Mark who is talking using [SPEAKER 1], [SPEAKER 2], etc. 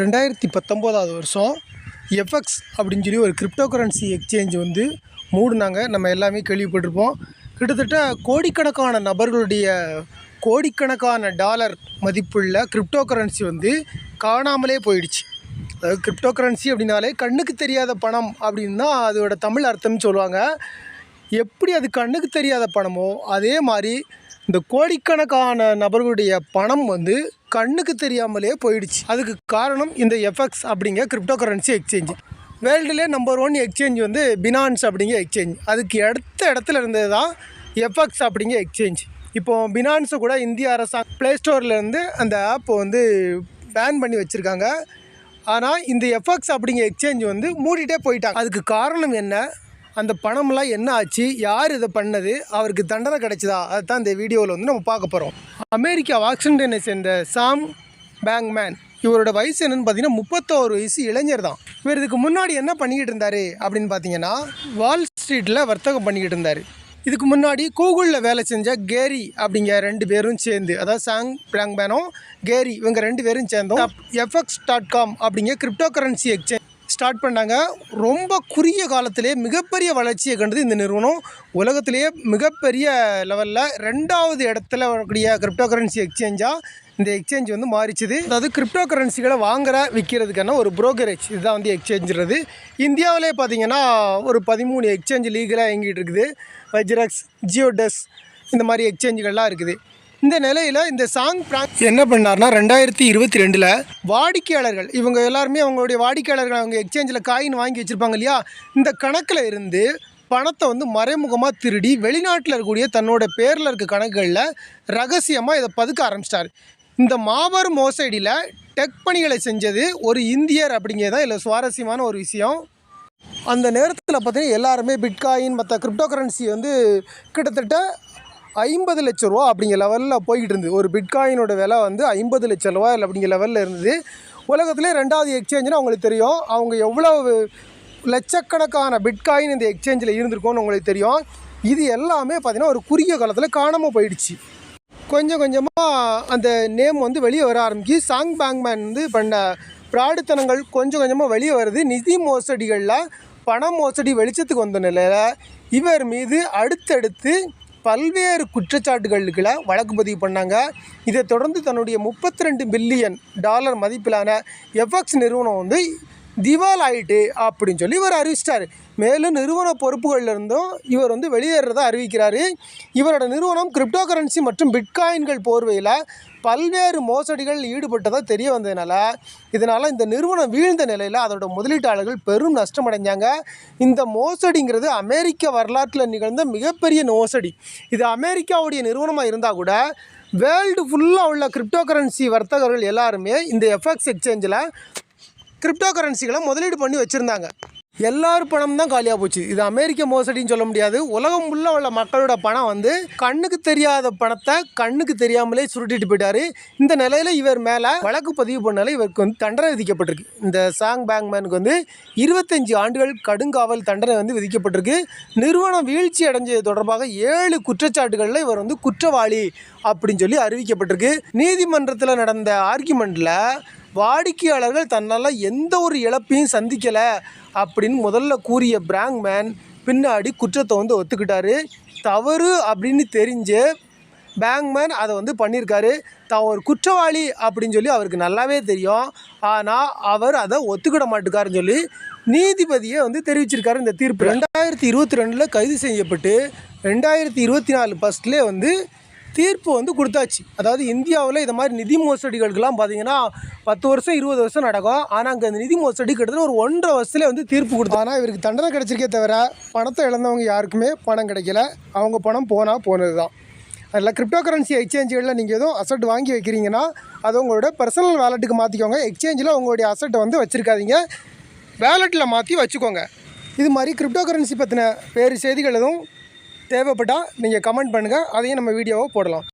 [SPEAKER 1] ரெண்டாயிரத்தி பத்தொம்போதாவது வருஷம் எஃப்எக்ஸ் அப்படின்னு சொல்லி ஒரு கிரிப்டோ கரன்சி எக்ஸ்சேஞ்ச் வந்து மூடினாங்க. நம்ம எல்லாமே கேள்விப்பட்டிருப்போம். கிட்டத்தட்ட கோடிக்கணக்கான நபர்களுடைய கோடிக்கணக்கான டாலர் மதிப்புள்ள கிரிப்டோ கரன்சி வந்து காணாமலே போயிடுச்சு. அதாவது கிரிப்டோ கரன்சி அப்படின்னாலே கண்ணுக்கு தெரியாத பணம் அப்படின்னு தான் அதோட தமிழ் அர்த்தம்னு சொல்லுவாங்க. எப்படி அது கண்ணுக்கு தெரியாத பணமோ அதே மாதிரி இந்த கோடிக்கணக்கான நபர்களுடைய பணம் வந்து கண்ணுக்கு தெரியாமலே போயிடுச்சு. அதுக்கு காரணம் இந்த எஃப்எக்ஸ் அப்படிங்கிற கிரிப்டோ கரன்சி எக்ஸ்சேஞ்ச் வேர்ல்டுலே நம்பர் ஒன் எக்ஸ்சேஞ்ச் வந்து பினான்ஸ் அப்படிங்கிற எக்ஸ்சேஞ்ச் அதுக்கு அடுத்த இடத்துல இருந்தது தான் எஃப்எக்ஸ் அப்படிங்கிற எக்ஸ்சேஞ்ச் இப்போது பினான்ஸை கூட இந்திய அரசாங்கம் ப்ளே ஸ்டோர்லேருந்து அந்த ஆப்பை வந்து பேன் பண்ணி வச்சுருக்காங்க. ஆனால் இந்த எஃப்எக்ஸ் அப்படிங்கிற எக்ஸ்சேஞ்ச் வந்து மூடிட்டே போயிட்டாங்க. அதுக்கு காரணம் என்ன? அந்த பணம்லாம் என்ன ஆச்சு? யார் இதை பண்ணது? அவருக்கு தண்டனை கிடைச்சதா? அதுதான் இந்த வீடியோவில் வந்து நம்ம பார்க்க போகிறோம் அமெரிக்கா வாஷிங்டனை சேர்ந்த சாம் பேங்க்மேன். இவரோட வயசு என்னென்னு பார்த்தீங்கன்னா முப்பத்தோரு வயசு இளைஞர் தான். இவர் இதுக்கு முன்னாடி என்ன பண்ணிக்கிட்டு இருந்தார் அப்படின்னு பார்த்தீங்கன்னா வால் ஸ்ட்ரீட்டில் வர்த்தகம் பண்ணிக்கிட்டு இருந்தார். இதுக்கு முன்னாடி கூகுளில் வேலை செஞ்ச கேரி அப்படிங்கிற ரெண்டு பேரும் சேர்ந்து அதாவது சாங் பிளாங்பேனும் கேரி இவங்க ரெண்டு பேரும் சேர்ந்தோம் எஃப்எக்ஸ் டாட் காம் அப்படிங்கிற கிரிப்டோ கரன்சி எக்ஸ்சேஞ்ச் ஸ்டார்ட் பண்ணாங்க. ரொம்ப குறுகிய காலத்திலே மிகப்பெரிய வளர்ச்சியை கண்டது இந்த நிறுவனம். உலகத்திலேயே மிகப்பெரிய லெவலில் ரெண்டாவது இடத்துல வரக்கூடிய கிரிப்டோ கரன்சி எக்ஸ்சேஞ்சாக இந்த எக்ஸ்சேஞ்ச் வந்து மாறிச்சுது. அதாவது கிரிப்டோ கரன்சிகளை வாங்குற விற்கிறதுக்கான ஒரு புரோக்கரேஜ் இதுதான் வந்து எக்ஸ்சேஞ்சுறது இந்தியாவிலே பார்த்தீங்கன்னா ஒரு பதிமூணு எக்ஸ்சேஞ்ச் லீகலாக இயங்கிட்டு இருக்குது. வஜ்ரக்ஸ் ஜியோடெஸ் இந்த மாதிரி எக்ஸ்சேஞ்சுகள்லாம் இருக்குது. இந்த நிலையில் இந்த சாங் பிராங்க் என்ன பண்ணார்னா ரெண்டாயிரத்தி இருபத்தி ரெண்டில் வாடிக்கையாளர்கள் இவங்க எல்லாருமே அவங்களுடைய வாடிக்கையாளர்கள் அவங்க எக்ஸ்சேஞ்சில் காயின் வாங்கி வச்சுருப்பாங்க இல்லையா? இந்த கணக்கில் இருந்து பணத்தை வந்து மறைமுகமாக திருடி வெளிநாட்டில் இருக்கக்கூடிய தன்னோட பேரில் இருக்க கணக்குகளில் ரகசியமாக இதை பதுக்க ஆரம்பிச்சிட்டார். இந்த மாபெரும் மோசடியில் டெக் பணிகளை செஞ்சது ஒரு இந்தியர் அப்படிங்கிறது தான் இதில் சுவாரஸ்யமான ஒரு விஷயம். அந்த நேரத்தில் பார்த்தீங்கன்னா எல்லாருமே பிட்காயின் மற்ற கிரிப்டோ கரன்சி வந்து கிட்டத்தட்ட ஐம்பது லட்ச ரூபா அப்படிங்கிற லெவலில் போய்கிட்டு இருந்தது. ஒரு பிட்காயினோட விலை வந்து ஐம்பது லட்ச ரூபா அப்படிங்கிற லெவலில் இருந்தது. உலகத்திலே ரெண்டாவது எக்ஸ்சேஞ்சுன்னு அவங்களுக்கு தெரியும். அவங்க எவ்வளவு லட்சக்கணக்கான பிட்காயின் இந்த எக்ஸ்சேஞ்சில் இருந்திருக்கும்னு உங்களுக்கு தெரியும். இது எல்லாமே பார்த்திங்கன்னா ஒரு குறுகிய காலத்தில் காணாமல் போயிடுச்சு. கொஞ்சம் கொஞ்சமாக அந்த நேம் வந்து வெளியே வர ஆரம்பிச்சு சாங் பேங்க்மேன் வந்து பண்ண பிராடுத்தனங்கள் கொஞ்சம் கொஞ்சமாக வெளியே வருது. நிதி மோசடிகளில் பண மோசடி வெளிச்சத்துக்கு வந்த நிலையில் இவர் மீது அடுத்தடுத்து பல்வேறு குற்றச்சாட்டுகளுக்குள்ள வழக்கு பதிவு பண்ணாங்க. இதை தொடர்ந்து தன்னுடைய முப்பத்தி ரெண்டு பில்லியன் டாலர் மதிப்பிலான எஃப்எக்ஸ் நிறுவனம் வந்து திவால் ஆயிட்டு அப்படின்னு சொல்லி இவர் அறிவிச்சிட்டார். மேலும் நிறுவன பொறுப்புகளில் இருந்தும் இவர் வந்து வெளியேறதை அறிவிக்கிறாரு. இவரோட நிறுவனம் கிரிப்டோ கரன்சி மற்றும் பிட்காயின்கள் போர்வையில் பல்வேறு மோசடிகள் ஈடுபட்டதாக தெரிய வந்ததுனால இதனால் இந்த நிறுவனம் வீழ்ந்த நிலையில் அதோட முதலீட்டாளர்கள் பெரும் நஷ்டமடைஞ்சாங்க. இந்த மோசடிங்கிறது அமெரிக்க வரலாற்றில் நிகழ்ந்த மிகப்பெரிய மோசடி. இது அமெரிக்காவுடைய நிறுவனமாக இருந்தால் கூட வேர்ல்டு ஃபுல்லாக உள்ள கிரிப்டோ கரன்சி வர்த்தகர்கள் எல்லாருமே இந்த எஃப்எக்ஸ் எக்ஸ்சேஞ்சில் கிரிப்டோ கரன்சிகளை முதலீடு பண்ணி வச்சுருந்தாங்க. எல்லார் பணம் தான் காலியாக போச்சு. இது அமெரிக்க மோசடின்னு சொல்ல முடியாது. உலகம் உள்ள உள்ள மக்களோட பணம் வந்து கண்ணுக்கு தெரியாத பணத்தை கண்ணுக்கு தெரியாமலே சுருட்டிட்டு போயிட்டாரு. இந்த நிலையில் இவர் மேலே வழக்கு பதிவு பண்ணால இவருக்கு வந்து தண்டனை விதிக்கப்பட்டிருக்கு. இந்த சாங் பேங்மேனுக்கு வந்து இருபத்தஞ்சு ஆண்டுகள் கடுங்காவல் தண்டனை வந்து விதிக்கப்பட்டிருக்கு. நிறுவனம் வீழ்ச்சி அடைஞ்சது தொடர்பாக ஏழு குற்றச்சாட்டுகளில் இவர் வந்து குற்றவாளி அப்படின்னு சொல்லி அறிவிக்கப்பட்டிருக்கு. நீதிமன்றத்தில் நடந்த ஆர்கியூமெண்ட்டில் வாடிக்கையாளர்கள் தன்னால் எந்த ஒரு இழப்பையும் சந்திக்கலை அப்படின்னு முதல்ல கூறிய பிராங்மேன் பின்னாடி குற்றத்தை வந்து ஒத்துக்கிட்டாரு. தவறு அப்படின்னு தெரிஞ்சு பேங்க்மேன் அதை வந்து பண்ணியிருக்காரு. தான் ஒரு குற்றவாளி அப்படின்னு சொல்லி அவருக்கு நல்லாவே தெரியும். ஆனால் அவர் அதை ஒத்துக்கிட மாட்டுக்காருன்னு சொல்லி நீதிபதியை வந்து தெரிவிச்சிருக்காரு இந்த தீர்ப்பு. ரெண்டாயிரத்தி இருபத்தி ரெண்டில் கைது செய்யப்பட்டு ரெண்டாயிரத்தி இருபத்தி நாலு ஃபஸ்ட்லேயே வந்து தீர்ப்பு வந்து கொடுத்தாச்சு. அதாவது இந்தியாவில் இந்த மாதிரி நிதி மோசடிகளுக்கெல்லாம் பார்த்தீங்கன்னா பத்து வருஷம் இருபது வருஷம் நடக்கும். ஆனால் அங்கே அந்த நிதி மோசடி கிட்டத்தட்ட ஒரு ஒன்றரை வருஷத்துல வந்து தீர்ப்பு கொடுத்தோம் ஆனால் இவருக்கு தண்டனை கிடைச்சிருக்கே தவிர பணத்தை இழந்தவங்க யாருக்குமே பணம் கிடைக்கல. அவங்க பணம் போனால் போனது தான் அதில் கிரிப்டோ கரன்சி எக்ஸ்சேஞ்சுகளில் நீங்கள் எதுவும் அசட் வாங்கி வைக்கிறீங்கன்னா அது உங்களோட பர்சனல் வேலெட்டுக்கு மாற்றிக்கோங்க எக்ஸ்சேஞ்சில் உங்களுடைய அசட்டை வந்து வச்சுருக்காதீங்க. வேலெட்டில் மாற்றி வச்சுக்கோங்க. இது மாதிரி கிரிப்டோ கரன்சி பற்றின வேறு செய்திகள் எதுவும் தேவைப்பட்டால் நீங்கள் கமெண்ட் பண்ணுங்கள் அதையும் நம்ம வீடியோவை போடலாம்.